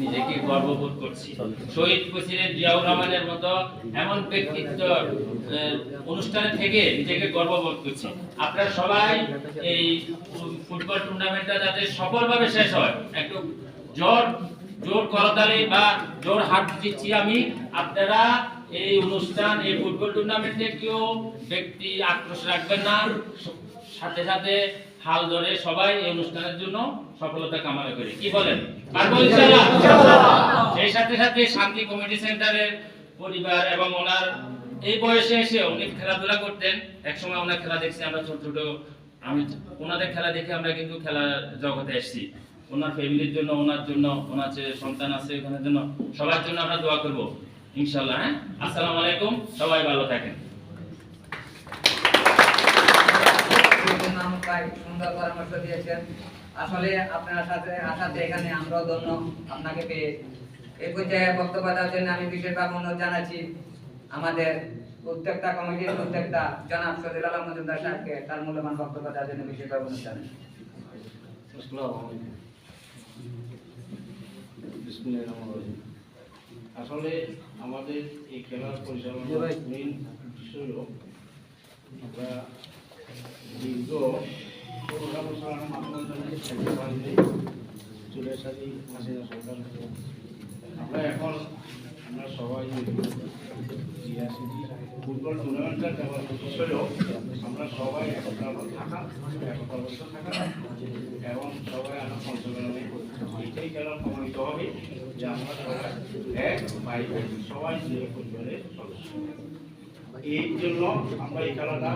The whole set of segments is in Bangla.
নিজেকে গর্ববোধ করছি। শহীদ প্রেসিডেন্ট জিয়াউর রহমানের মতো এমন ব্যক্তিত্ব অনুষ্ঠানে থেকে নিজেকে গর্ববোধ করছি। আপনারা সবাই এই ফুটবল টুর্নামেন্টটা যাতে সফলভাবে শেষ হয়, একটু জোর জোর করতালি বা জোর হাত দিচ্ছি আমি। আপনারা এই অনুষ্ঠান এই ফুটবল টুর্নামেন্টে কেউ ব্যক্তি আক্রোশ রাখবেন না। সাথে সাথে হাল ধরে সবাই এই অনুষ্ঠানের জন্য সফলতা কামনা করি। কি বলেন? সেই সাথে সাথে শান্তি কমিটি সেন্টারের পরিবার এবং ওনার এই বয়সে এসে উনি খেলাধুলা করতেন। একসময় ওনার খেলা দেখছি আমরা ছোট ছোট। আমি ওনাদের খেলা দেখে আমরা কিন্তু খেলা জগতে এসেছি। ওনার ফ্যামিলির জন্য ওনার জন্য ওনার যে সন্তান আছে ওখানের জন্য সবার জন্য আমরা দোয়া করব। ইনশাআল্লাহ হ্যাঁ? আসসালামু আলাইকুম সবাই ভালো থাকেন। সুন্দর পরামর্শ দিয়েছেন। আসলে আপনার সাথে আসাতে এখানে আমরাও ধন্য আপনাকে পেয়ে এই পর্যায়ে বক্তব্য দেওয়ার জন্য আমি বিশেষভাবে অনুরোধ জানাচ্ছি আমাদের উদ্যোক্তা কমিটির উদ্যোক্তা জনাব সদির আলম মজুমদার সাহেবকে তার মূল্যবান বক্তব্য দেওয়ার জন্য বিশেষভাবে অনুরোধ জানাচ্ছি। আসলে আমাদের এই খেলার পরিচালনার মেইন উদ্দেশ্য হলো আমরা দীর্ঘ বছর আমরা মাধ্যমে চলে সাথে হাসিনা সরকার আমরা এখন আমরা সবাই ফুটবল টুর্নামেন্টটা দেওয়ার উদ্দেশ্য হলো আমরা সবাই একতা থাকা একতাবদ্ধ থাকা। এবং সবাই আমরা অংশগ্রহণে সদস্য এই জন্য আমরা এই খেলাটা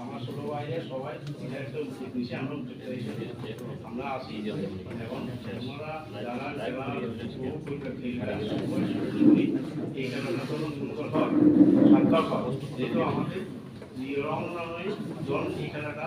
আমরা ছোট ভাইরা সবাই একটা আমরা আসি এবং আমরা এই খেলাটা কোনো সুন্দর হয় সার্থক হয় যেহেতু আমাদের রং নামে জন এই খেলাটা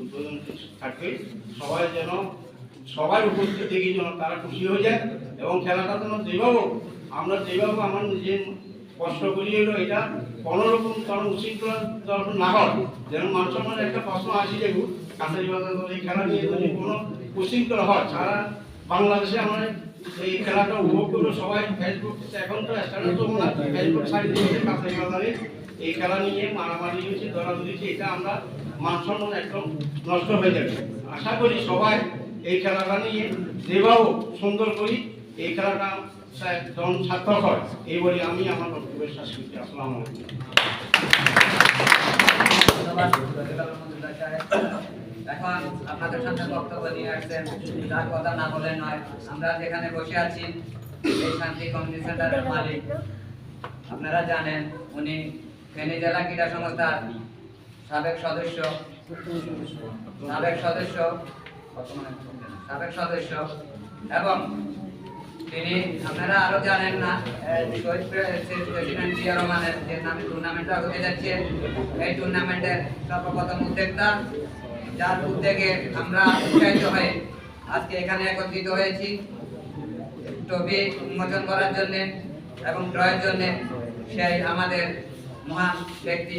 উদ্বোধন থাকবে সবাই যেন, সবাই উপস্থিত থেকে যেন তারা খুশি হয়ে যায় এবং খেলাটা যেন যেভাবে আমরা যেভাবে আমার নিজের কষ্ট করি হলো এটা কোনো রকম কারণ উশৃঙ্খলা না হয়। যেন মান সম্মানের একটা প্রশ্ন আসি দেখুন কাছারি বাজার এই খেলা নিয়ে যদি কোনো উশৃঙ্খলা হয়, সারা বাংলাদেশে আমরা এই খেলাটা উপভোগ করব সবাই। ফেসবুক এখন তো স্ট্যাটাস তো না ফেসবুক সাইড দিয়েছে কাছারি বাজারে। এই খেলা নিয়ে মারামারি হয়েছে দরাদরি হয়েছে, এটা আমরা মান সম্মান একদম নষ্ট হয়ে যাবে। আশা করি সবাই এই খেলাটা নিয়ে যেভাবে সুন্দর করি। এই খেলাটা যেমন সার্থক এই বলে আমি আমার বক্তব্য শেষ করছি। আসসালামু এখন আপনাদের সামনে বক্তব্য নিয়ে আসছেন। কথা না বলে নয়, আমরা যেখানে বসে আছি, এই শান্তি কমিউনিটি সেন্টারের আপনারা জানেন, উনি ফেনী জেলা ক্রীড়া সংস্থার সাবেক সদস্য। সাবেক সদস্য সাবেক সদস্য এবং তিনি আপনারা আরও জানেন না শহীদ প্রে- প্রেসিডেন্ট জিয়া রহমানের যে নামে টুর্নামেন্টটা হতে যাচ্ছে, এই টুর্নামেন্টের সর্বপ্রথম উদ্যোক্তা, যার উদ্যোগে আমরা উৎসাহিত হয়ে আজকে এখানে একত্রিত হয়েছি। ট্রফি উন্মোচন করার জন্য এবং ড্রয়ের জন্য সেই আমাদের মহান ব্যক্তি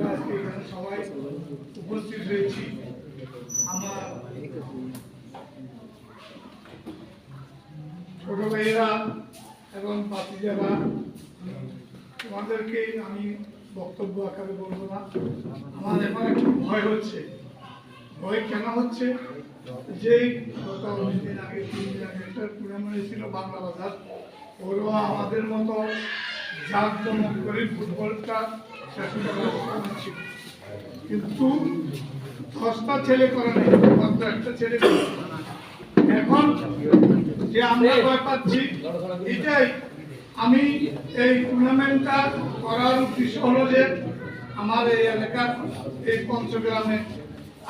আমরা আজকে এখানে সবাই উপস্থিত হয়েছি আমার ছোট ভাইয়েরা এবং বাতিজারা তোমাদেরকে আমি বক্তব্য আকারে বলব না আমার এখন একটু ভয় হচ্ছে ভয় কেন হচ্ছে যে গত দিন আগে দিন আগে টুর্নামেন্ট ছিল বাংলা বাজার ওরা আমাদের মতো জাঁকজমক করে ফুটবলটা কিন্তু দশটা ছেলে করে নাই, মাত্র একটা ছেলে এখন যে আমরা ভয় পাচ্ছি, এটাই। আমি এই টুর্নামেন্টটা করার উদ্দেশ্য হলো যে, আমার এই এলাকার এই পঞ্চগ্রামে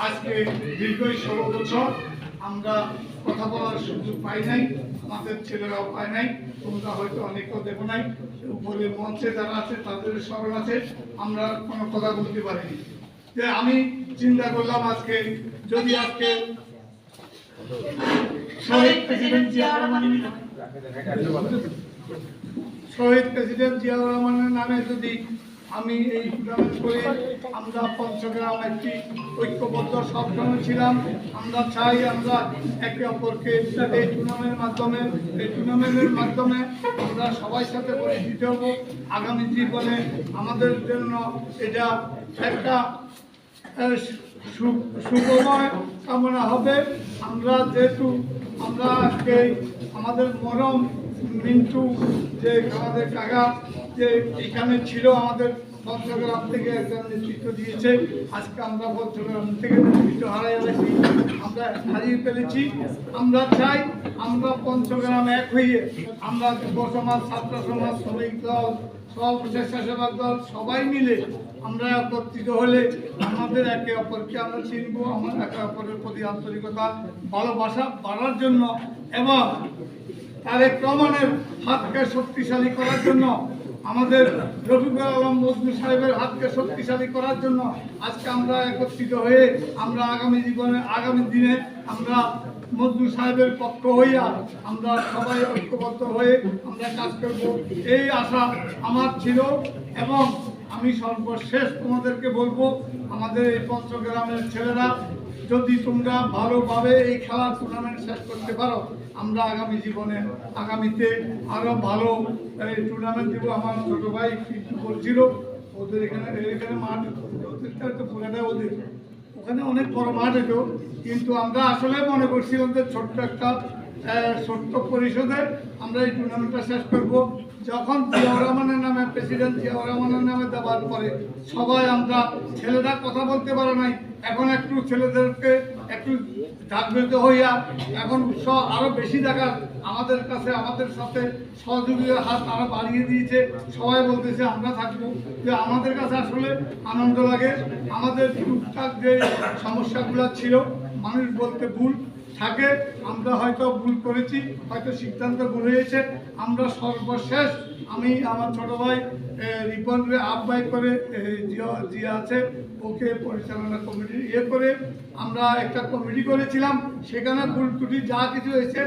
আজকে দীর্ঘ ষোলো বছর আমরা কথা বলার সুযোগ পাই নাই, আমাদের ছেলেরাও পায় নাই। তোমরা হয়তো অনেকেও দেখো নাই। উপরে মঞ্চে যারা আছে, তাদের স্মরণ আছে। আমরা কোনো কথা বলতে পারিনি। যে আমি চিন্তা করলাম আজকে, যদি আজকে শহীদ প্রেসিডেন্ট জিয়াউর শহীদ প্রেসিডেন্ট জিয়াউর রহমানের নামে যদি আমি এই টুর্নামেন্ট করে আমরা পঞ্চগ্রাম একটি ঐক্যবদ্ধ সবসময় ছিলাম। আমরা চাই আমরা একে অপরকে এই টুর্নামেন্টের মাধ্যমে, এই টুর্নামেন্টের মাধ্যমে আমরা সবাই সাথে পরিচিত হব আগামী জীবনে আমাদের জন্য এটা একটা সুখময় কামনা হবে। আমরা যেহেতু, আমরা আজকে আমাদের মরম মিন্টু যে আমাদের কাকা যে এখানে ছিল আমাদের পঞ্চগ্রাম থেকে একজন নেতৃত্ব দিয়েছে। আজকে আমরা পঞ্চগ্রাম থেকে নেতৃত্ব হারাই গেছি আমরা হারিয়ে ফেলেছি। আমরা চাই আমরা পঞ্চগ্রাম এক হয়ে আমরা যুব সমাজ ছাত্র সমাজ, শ্রমিক দল, সব স্বেচ্ছাসেবক দল সবাই মিলে আমরা একত্রিত হলে আমাদের একে অপরকে আমরা চিনব, আমার একে অপরের প্রতি আন্তরিকতা, ভালোবাসা বাড়ার জন্য এবং তারেক রহমানের হাতকে শক্তিশালী করার জন্য আমাদের রফিকুল আলম মজনু সাহেবের হাতকে শক্তিশালী করার জন্য আজকে আমরা একত্রিত হয়ে আমরা আগামী জীবনে, আগামী দিনে আমরা মজনু সাহেবের পক্ষ হইয়া আমরা সবাই ঐক্যবদ্ধ হয়ে আমরা কাজ করব। এই আশা আমার ছিল এবং আমি সর্বশেষ তোমাদেরকে বলব, আমাদের এই পঞ্চগ্রামের ছেলেরা, যদি তোমরা ভালোভাবে এই খেলার টুর্নামেন্ট শেষ করতে পারো আমরা আগামী জীবনে, আগামীতে আরও ভালো টুর্নামেন্ট দিব। আমার ছোট ভাই কিন্তু বলছিল, ওদের এখানে এখানে মাঠ তো পুরাটা ওদের। ওখানে অনেক বড় মাঠ হতো, কিন্তু আমরা আসলে মনে করছিলাম যে ছোট্ট একটা ছোট্ট পরিষদে আমরা এই টুর্নামেন্টটা শেষ করব। যখন জিয়াউর রহমানের নামে প্রেসিডেন্ট জিয়াউর রহমানের নামে দেওয়ার পরে সবাই আমরা ছেলেরা কথা বলতে পারে নাই। এখন একটু ছেলেদেরকে একটু জাগ্রত হইয়া এখন আরও বেশি দেখার আমাদের কাছে, আমাদের সাথে সহযোগিতার হাত আরও বাড়িয়ে দিয়েছে। সবাই বলতেছে, আমরা থাকব। যে আমাদের কাছে আসলে আনন্দ লাগে। আমাদের টুকটাক যে সমস্যাগুলো ছিল, মানুষ বলতে ভুল থাকে। আমরা হয়তো ভুল করেছি, হয়তো সিদ্ধান্ত ভুল হয়েছে। আমরা সর্বশেষ আমি আমার ছোট ভাই রিপন আহ্বাই করে জিয়া আছে, ওকে পরিচালনা কমিটি ইয়ে করে আমরা একটা কমিটি করেছিলাম। সেখানে ভুল ত্রুটি যা কিছু হয়েছে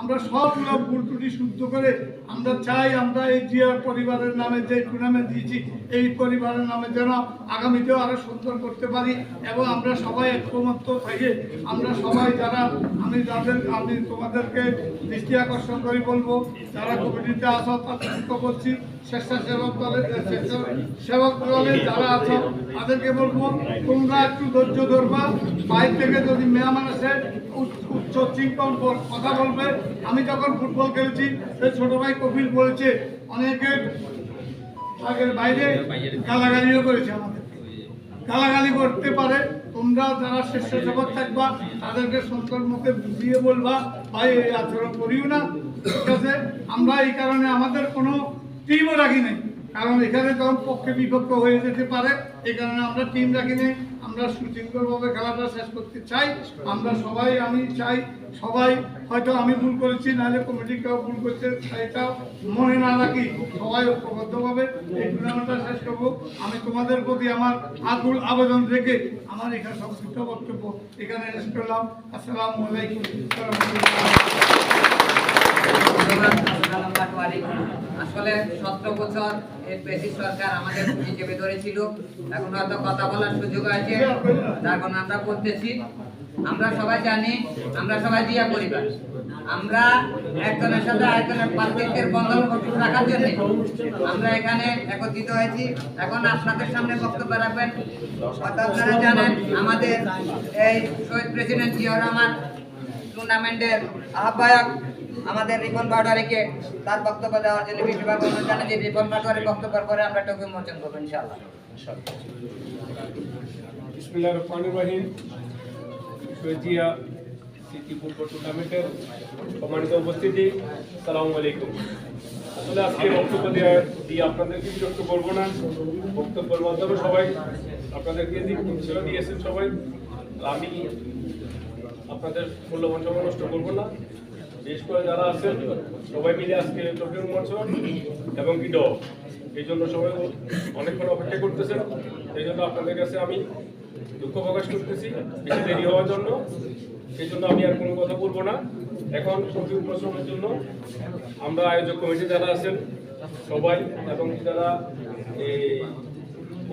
আমরা সব ভুল ত্রুটি শুদ্ধ করে আমরা চাই আমরা এই জিয়ার পরিবারের নামে যে টুর্নামেন্ট দিয়েছি, এই পরিবারের নামে যেন আগামীতেও আরও সুন্দর করতে পারি এবং আমরা সবাই একমত থেকে আমরা সবাই যারা আমি যাদের আমি তোমাদেরকে দৃষ্টি আকর্ষণ করি বলব, যারা কমিটিতে আসা তাদেরকে বলছি স্বেচ্ছাসেবক দলের স্বেচ্ছাসেবক দলের যারা আছো, তাদেরকে বলব, তোমরা একটু ধৈর্য ধরবা। বাইরে থেকে যদি মেহমান আসে, উচ্চ- চিন্তন কথা বলবে। আমি যখন ফুটবল খেলছি সেই ছোট ভাই কপিল বলেছে, অনেকে আগের বাইরে গালাগালিও করেছে আমাদের। গালাগালি করতে পারে। তোমরা যারা স্বেচ্ছাসেবক থাকবা, তাদেরকে সুন্দর মুখে বুঝিয়ে বলবা, ভাই, এই আচরণ করিও না। ঠিক আছে? আমরা এই কারণে আমাদের কোনো টিমও রাখি নাই। কারণ এখানে যখন পক্ষে বিপক্ষ হয়ে যেতে পারে এই কারণে আমরা টিম রাখি নাই। আমরা সুশৃঙ্খলভাবে খেলাটা শেষ করতে চাই। আমরা সবাই, আমি চাই সবাই, হয়তো আমি ভুল করেছি, নাহলে কমিটি কেউ ভুল করছে এটা মনে না রাখি। সবাই ঐক্যবদ্ধভাবে এই টুর্নামেন্টটা শেষ করব। আমি তোমাদের প্রতি আমার আকুল আবেদন রেখে আমার এখানে সংক্ষিপ্ত বক্তব্য এখানে শেষ করলাম। আসসালামু আলাইকুম। আসলে বছর ব্রিটিশ সরকার আমাদের চেপে ধরেছিল। এখন হয়তো কথা বলার সুযোগ আছে এখন আমরা আমরা সবাই জানি, আমরা সবাই দিয়া পরিবার। আমরা একজনের সাথে বন্ধন আমরা এখানে একত্রিত হয়েছি। এখন আপনাদের সামনে বক্তব্য রাখবেন। আপনারা জানেন, আমাদের এই শহীদ প্রেসিডেন্ট জিয়াউর রহমান টুর্নামেন্টের আহ্বায়ক আমাদের রিপন পাউডারিকে তার বক্তব্য দেওয়ার জন্য বিশেষভাবে অনুরোধ জানাচ্ছি রিপন পাউডারি বক্তব্যের পরে আমরা টুপি মোচন করব, ইনশাআল্লাহ। রহিম। সিটি ফুটবল টুর্নামেন্টের উপস্থিতি সালামু আলাইকুম। আসলে আজকে বক্তব্য দেওয়া দিয়ে আপনাদেরকে বিরক্ত করব না। বক্তব্যের মাধ্যমে সবাই আপনাদেরকে দিয়েছেন সবাই। আমি আপনাদের মূল্যবান সময় নষ্ট করব না। বিশেষ করে যারা আছেন, সবাই মিলে আজকে ট্রফি উন্মোচন এবং কি ডগ এই জন্য সবাই অনেকক্ষণ অপেক্ষা করতেছেন। এই জন্য আপনাদের কাছে আমি দুঃখ প্রকাশ করতেছি, বেশি দেরি হওয়ার জন্য। সেই জন্য আমি আর কোনো কথা বলব না। এখন সবজি উন্মোচনের জন্য আমরা আয়োজক কমিটি যারা আছেন, সবাই এবং যারা এই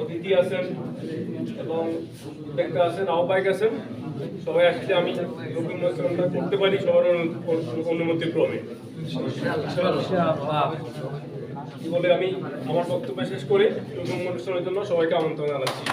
অতিথি আছেন এবং উদ্যোক্তা আছেন, আহ্বায়ক আছেন। সবাই আসলে আমি উন্মোচনটা করতে পারি সবার অনু- অনুমতি ক্রমে। বলে আমি আমার বক্তব্য শেষ করে ট্রফি উন্মোচনের জন্য সবাইকে আমন্ত্রণ জানাচ্ছি।